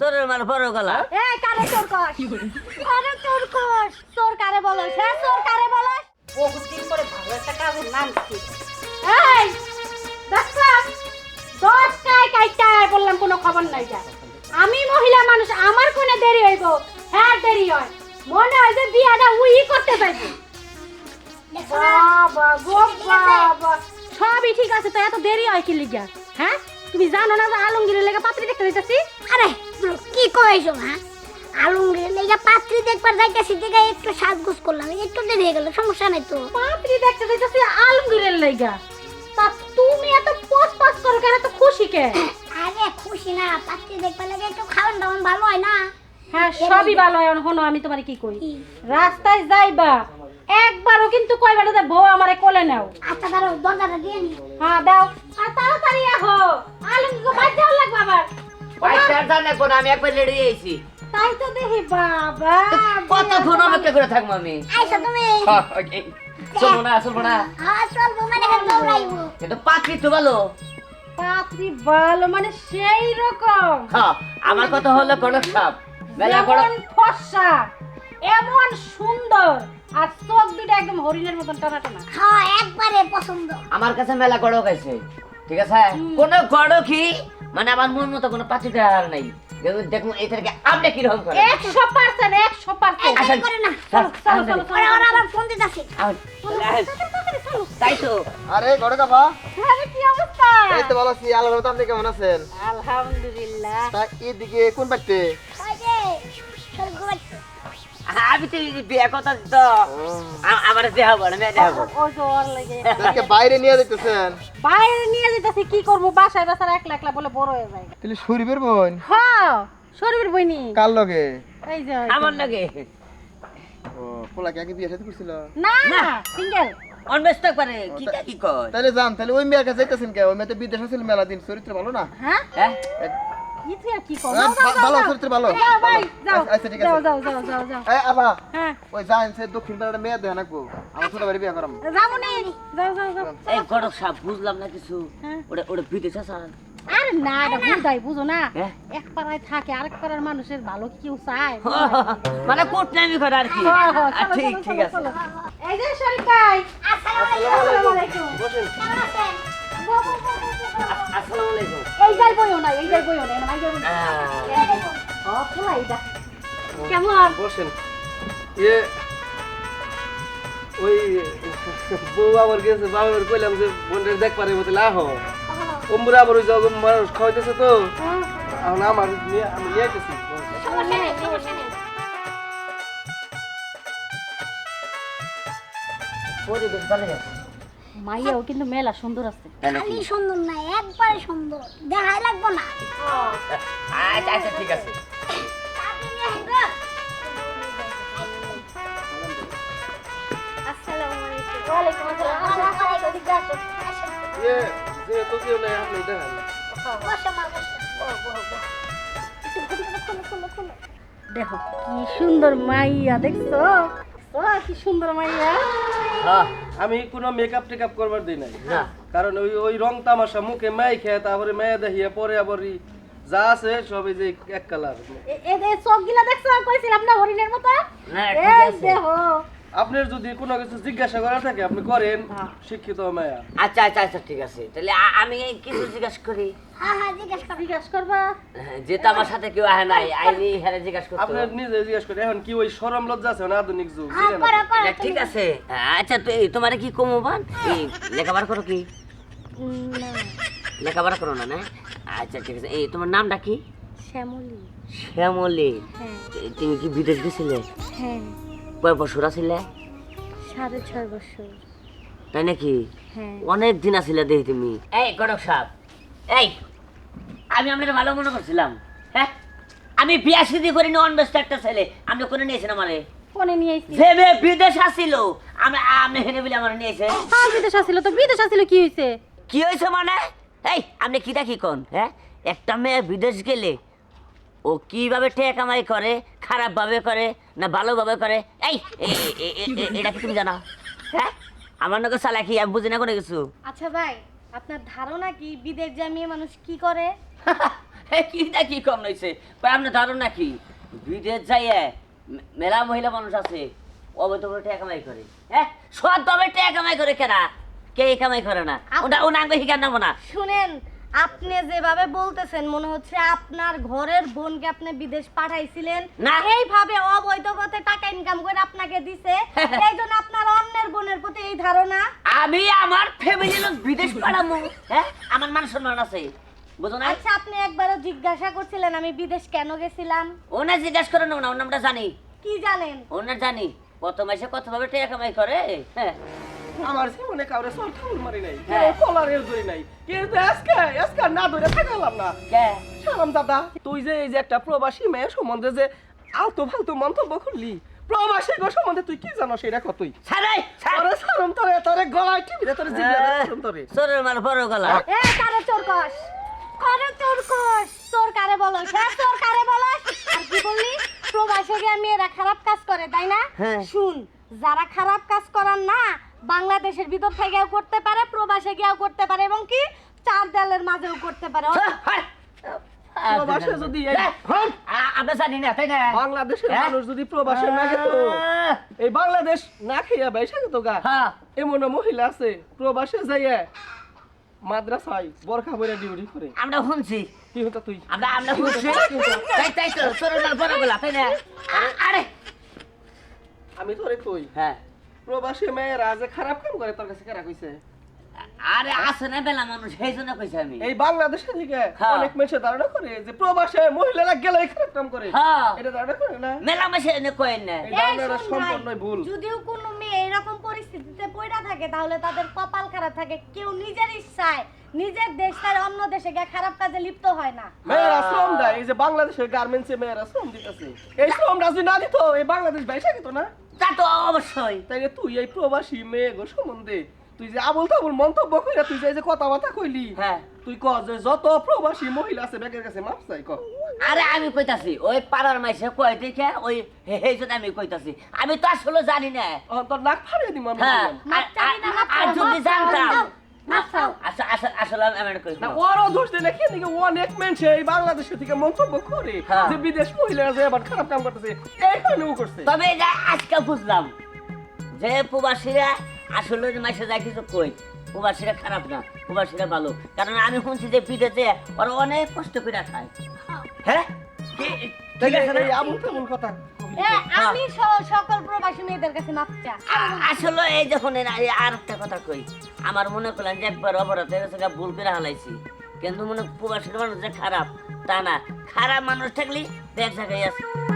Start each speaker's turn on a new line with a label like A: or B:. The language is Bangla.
A: চোরের মাল বড় গলা।
B: এই কারে চোর কস কারে চোর কস চোর কারে বলস? হ্যাঁ চোর কারে বলস? বহুত দিন পরে ভালো একটা কাজের নাম কি এই দেখছা? দশ কাই বললাম কোনো খবর নাই যা। আমি মহিলা মানুষ আমার কোনে দেরি হইব। হ্যাঁ দেরি হয়। মনে হয় যে বিয়াটা উই করতে বাবা গো বাবা। সবই ঠিক আছে তো এত দেরি হয় কি লিগা? হ্যাঁ? তুমি জানো না যে আলমগীরের লেগে পাত্রী দেখতে দিতেছি
C: আরে কি কইছো হ্যাঁ? আলমগীর লেগে পাত্রী দেখবার যাইতেছি দেখে একটু সাজগোজ করলাম একটু দেরি হয়ে গেল সমস্যা নাই তো।
B: পাত্রী দেখতে দিতেছি আলমগীরের লেগা। তা তুমি এত পোস পাস করো কেন এত খুশি কে?
C: আরে খুশি না পাত্রী দেখবার লাগে একটু খাওয়ান দাওয়ান ভালো হয় না।
B: হ্যাঁ সবই ভালো হয় হনো আমি তোমার কি কই? রাস্তায় যাইবা একবারও কিন্তু না যে বউ আমারে কোলে নাও।
C: আচ্ছা দাঁড়াও দরজাটা দিয়ে নি।
B: হ্যাঁ দাও। আর তাড়াতাড়ি আহো। আলমগীরকে বাদ যাওয়ার লাগবে আবার।
A: বাইশটার জানে কোন আমি একবার রেডি হয়েছি।
B: তাই তো দেখি বাবা
A: কতক্ষণ অপেক্ষা করে থাকব আমি?
C: আইসা তুমি।
A: হ্যাঁ. চলবো না চলবো না।
C: হ্যাঁ চলবো মানে দৌড়াইবো।
A: কিন্তু পাত্রী তো ভালো।
B: পাত্রী ভালো মানে সেই রকম।
A: হ্যাঁ আমার কথা হলো কনক সাপ। বেলা বড়
B: ফর্সা। এমন সুন্দর আর চোখ দুটো একদম হরিণের মতন টানা টানা
C: হ্যাঁ একবারে পছন্দ।
A: আমার কাছে মেলা গড়ক আছে ঠিক আছে? কোন গড়কই মানে আমার মন মতো কোনো নাই। দেখুন দেখুন এই থেকে আপনি কীরকম করে
B: একশো পার্সেন্ট একশো পার্সেন্ট
A: আসেন।
C: করে না।
A: চলো,
B: চলো,
A: চলো,
C: ওরা ওরা আবার ফোন দিতেছে।
A: আসেন। তাই তো।
D: আরে গড়ে কাপা
B: আরে কি অবস্থা?
D: এই তো ভালো আছি। আল্লাহর আপনি কেমন আছেন?
B: আলহামদুলিল্লাহ।
D: তা এদিকে কোন বাড়িতে?
C: ওই যে চল ঘুমাইতে।
A: আমি তো বিয়ে কথা তো আমার দেহ বড় মেয়ে দেহ বড়।
B: ও জ্বর লাগে।
D: তাকে বাইরে নিয়ে যেতেছেন?
B: বাইরে নিয়ে যেতেছি কি করব? বাসায় বাসায় একলা একলা বলে বড় হয়ে যায়।
D: তাহলে শরীফের বোন?
B: হ্যাঁ শরীর বইনি।
D: কার লগে?
B: এই যে
A: আমার লাগে।
D: ও পোলাকে আগে বিয়ে সাথে করছিল?
B: না না। সিঙ্গেল।
A: কি কা কি কয়?
D: তাহলে যান তাহলে ওই মেয়ের কাছে যাইতেছেন কে? ওই মেয়ে তো বিদেশ আছিল মেলা দিন চরিত্র ভালো না?
B: হ্যাঁ?
A: হ্যাঁ?
D: ভালো চরিত্র ভালো।
B: যাও ভাই যাও।
D: আচ্ছা ঠিক আছে।
B: যাও যাও যাও যাও
D: এই আবা
B: হ্যাঁ।
D: ওই যান সে দক্ষিণ পাড়ার মেয়ে দেয় নাকবো। আমার ছোট বাড়ি বিয়ে করাম।
B: যাবনি। যাও যাও যাও।
A: এই গড়ক সাপ বুঝলাম না কিছু।
B: হ্যাঁ।
A: ওটা ওটা বিদেশ আসান
B: আরে না এটা বুঝাই বুঝো না।
A: হ্যাঁ।
B: এক পাড়ায় থাকে আরেক পাড়ার মানুষের ভালো কি কেউ চায়?
A: মানে কোট নামি করে আর কি।
B: হ্যাঁ,
A: ঠিক ঠিক আছে।
B: এই যে শরীফ ভাই আসসালামু আলাইকুম।
D: বসেন।
C: কেমন আছেন?
A: আসসালামু আলাইকুম
B: এই বইও না এই বইও না এই যাই বইও না
A: আহ,
B: ও খোলা এটা। কেমন?
E: বসেন। ইয়ে ওই বউ আবার গেছে বাবার কইলাম যে বোনদের দেখ পারে বলতে লাহ অম্বুরে আবার ওই জগ মানুষ খাওয়াইতেছে তো। এখন আমার নিয়ে আমি নিয়ে আইতেছি।
C: সমস্যা নেই সমস্যা নেই।
A: পরিবেশ ভালো আছে
B: মাইয়াও কিন্তু মেলা সুন্দর আছে।
C: খালি সুন্দর না একবারে সুন্দর। দেখাই লাগবো না।
A: আচ্ছা আচ্ছা ঠিক আছে।
B: দেখো কি সুন্দর মাইয়া দেখছ কি সুন্দর মাইয়া।
A: হ্যাঁ।
E: আমি কোনো মেকআপ টেকআপ করবার দিই নাই। কারণ ওই ওই রং তামাশা মুখে মাই খেয়ে তারপরে মেয়ে দেখিয়ে পরে আবার যা আছে সবই যে এক কালার।
B: এ- এ এ চোখ গিলা দেখছ কইছিলাম না হরিণের মতো?
A: না
B: এই দেখো।
E: আপনার যদি কোনো কিছু জিজ্ঞাসা করা থাকে আপনি করেন। শিক্ষিত মায়া।
A: আচ্ছা আচ্ছা আচ্ছা ঠিক আছে। তাহলে আমি এই কিছু জিজ্ঞাসা করি।
C: হ্যাঁ হ্যাঁ জিজ্ঞেস করো।
B: জিজ্ঞাস করবা?
A: হ্যাঁ, যেহেতু আমার সাথে কেউ আহে নাই আইনি হ্যাঁ জিজ্ঞাসা করতে।
E: আপনার নিজে জিজ্ঞাসা করেন এখন কি ওই সরম লজ্জা আছে না আধুনিক যুগ?
C: হ্যাঁ
A: ঠিক আছে। আচ্ছা তোমার কি কমো বান? এই লেখাপড়া করো কি?
B: না।
A: লেখাপড়া করো না না? আচ্ছা ঠিক আছে। এই তোমার নামটা কি?
B: শ্যামলি।
A: শ্যামলি।
B: হ্যাঁ।
A: তুমি কি বিদেশ গেছিলে?
B: হ্যাঁ।
A: কয় বছর আছিলে?
B: সাড়ে ছয় বছর।
A: তাই নাকি?
B: হ্যাঁ।
A: অনেক দিন আছিলে দেখি তুমি। এই কটক সাহেব এই আমি আপনার ভালো মনে করছিলাম হ্যাঁ? আমি বিয়া সিদ্ধি করিনি অনবেস্ট একটা ছেলে। আপনি করে নিয়েছেন আমারে?
B: ফোনে নিয়ে আইছি
A: যে বিদেশ আসছিল আমি আপনি হেনে বলে আমার নিয়েছে
B: হ্যাঁ বিদেশ আসছিল তো বিদেশ আসছিল কি হয়েছে
A: কি হয়েছে মানে? এই আপনি কি কন হ্যাঁ? একটা মেয়ে বিদেশ গেলে ও কীভাবে টেকা কামাই করে? খারাপ ভাবে করে না ভালোভাবে করে? এই এটা কি তুমি জানো? হ্যাঁ? আমার নাকি চালাকি আমি বুঝি না কোনো কিছু।
B: আচ্ছা ভাই আপনার ধারণা কি বিদেশ যা মেয়ে মানুষ কি করে?
A: কি না কি কম নইছে কই আপনি ধরুন নাকি বিদেশ যাইয়ে মেলা মহিলা মানুষ আছে অবৈধ করে টাকা কামাই করে। হ্যাঁ? সৎ ভাবে টাকা কামাই করে কেনা। কে কামাই করে না? ওটা ও নাম দেখি কেন না।
B: শুনেন আপনি যেভাবে বলতেছেন মনে হচ্ছে আপনার ঘরের বোনকে আপনি বিদেশ পাঠাইছিলেন।
A: না।
B: এইভাবে অবৈধ পথে টাকা ইনকাম করে আপনাকে দিছে। এই জন্য আপনার অন্যের বোনের প্রতি এই ধারণা।
A: আমি আমার ফ্যামিলি লোক বিদেশ পাঠাবো হ্যাঁ? আমার মান সম্মান আছে বুঝো না
B: আচ্ছা আপনি একবারও জিজ্ঞাসা করছিলেন আমি বিদেশ কেন গেছিলাম?
A: ওনা জিজ্ঞাসা করে নেব না ওর নামটা জানি।
B: কি জানেন?
A: ওনার জানি কত মাসে কত ভাবে টাকা কামাই করে হ্যাঁ?
E: আমার জীবনে কাউরে সর ঠাউর মারি নাই। কলারের ধরি নাই কিন্তু আজকে আজকে না ধরে থাকালাম না। সালাম দাদা তুই যে এই যে একটা প্রবাসী মেয়ে সম্বন্ধে যে আলতু ফালতু মন্তব্য করলি প্রবাসী গো সম্বন্ধে তুই কি জানো সেটা কতই?
A: ছাড়াই
E: তোরে সালাম তোরে তোরে গলায় টিপি তোরে জিভে সালাম তোরে।
A: সরের মাল বড় গলা।
B: এ কারে চোর কস? কারে চোর কস? চোর কারে বলস? হ্যাঁ চোর কারে বলস? আর কি বললি? প্রবাসে গিয়ে মেয়েরা খারাপ কাজ করে তাই না?
A: হ্যাঁ।
B: শুন যারা খারাপ কাজ করার না বাংলাদেশের ভিতর থেকেও করতে পারে প্রবাসে গিয়েও করতে পারে এবং কি চার দেয়ালের মাঝেও করতে পারে।
E: প্রবাসে যদি এই-
A: আমরা জানি না তাই না?
E: বাংলাদেশের
A: হ্যাঁ?
E: মানুষ যদি প্রবাসে না যেত এই বাংলাদেশ না খেয়ে বেসা যেত গা?
A: হ্যাঁ।
E: এমন মহিলা আছে প্রবাসে যাইয়ে মাদ্রাসায় বরখা বইরা ডিউটি করে।
A: আমরা শুনছি।
E: কি হতো তুই?
A: আমরা আমরা শুনছি। তাই তাই তো সরের বড় গলা তাই না? আরে
E: আমি তোরে কই।
A: হ্যাঁ।
E: প্রবাসী মেয়েরা যে খারাপ কাম করে তোর কাছে কারা কইছে?
A: আরে আছে না বেলা মানুষ সেই জন্য কইছি আমি।
E: এই বাংলাদেশে থেকে
A: হ্যাঁ।
E: অনেক মেয়ে ধারণা করে যে প্রবাসে মহিলারা গেলেই খারাপ কাম করে।
A: হ্যাঁ।
E: এটা ধারণা করে না?
A: মেলা মাসে এনে কয়েন না।
E: ভুল।
B: যদিও কোনো মেয়ে এরকম পরিস্থিতিতে পড়া থাকে তাহলে তাদের কপাল খারাপ থাকে। কেউ নিজের ইচ্ছায় নিজের দেশ ছাড়া অন্য দেশে গিয়ে খারাপ কাজে লিপ্ত হয় না।
E: মেয়েরা শ্রম দেয় এই যে বাংলাদেশের গার্মেন্টসে মেয়েরা শ্রম দিতেছে। এই শ্রমটা যদি না দিত এই বাংলাদেশ বাইসা দিত না।
A: তা তো অবশ্যই।
E: তাইলে তুই এই প্রবাসী মেয়ে গো সম্বন্ধে তুই যে আবল তাবল মন্তব্য কইরা তুই যে এই যে কথাবার্তা কইলি
A: হ্যাঁ।
E: তুই ক যে যত প্রবাসী মহিলা আছে ব্যাগের কাছে মাপ চাই ক।
A: আরে আমি কইতাছি ওই পাড়ার মাইসে কয় দেখে ওই সেই জন্য আমি কইতাছি। আমি তো আসলে জানি না।
E: অন্তর তোর নাক ফাড়িয়ে দিম আমি
A: হ্যাঁ আর-
B: না,
A: আর- আর যদি জানতাম
E: দিলে নাকি নাকি অনেক মানুষ এই বাংলাদেশ থেকে মন্তব্য করে
A: হ্যাঁ।
E: যে বিদেশ মহিলারা যে আবার খারাপ কাম করতেছে এই কারণে করছে।
A: তবে আজকে বুঝলাম যে প্রবাসীরা আসলে যে মাইসে কিছু কই প্রবাসীরা খারাপ না প্রবাসীরা ভালো। কারণ আমি শুনছি যে বিদেশে ওরা অনেক কষ্ট করে খায়। হ্যাঁ? ঠিক আছে না?
E: এই আবুল কথা?
B: আমি সকল প্রবাসী মেয়েদের কাছে মাপ
A: আসলে এই যখন আর একটা কথা কই। আমার মনে করলাম যে একবার অপরাধ হয়ে ভুল করে হালাইছি। কিন্তু মনে প্রবাসের মানুষ যে খারাপ, তা না। খারাপ মানুষ থাকলে এক জায়গায় আছে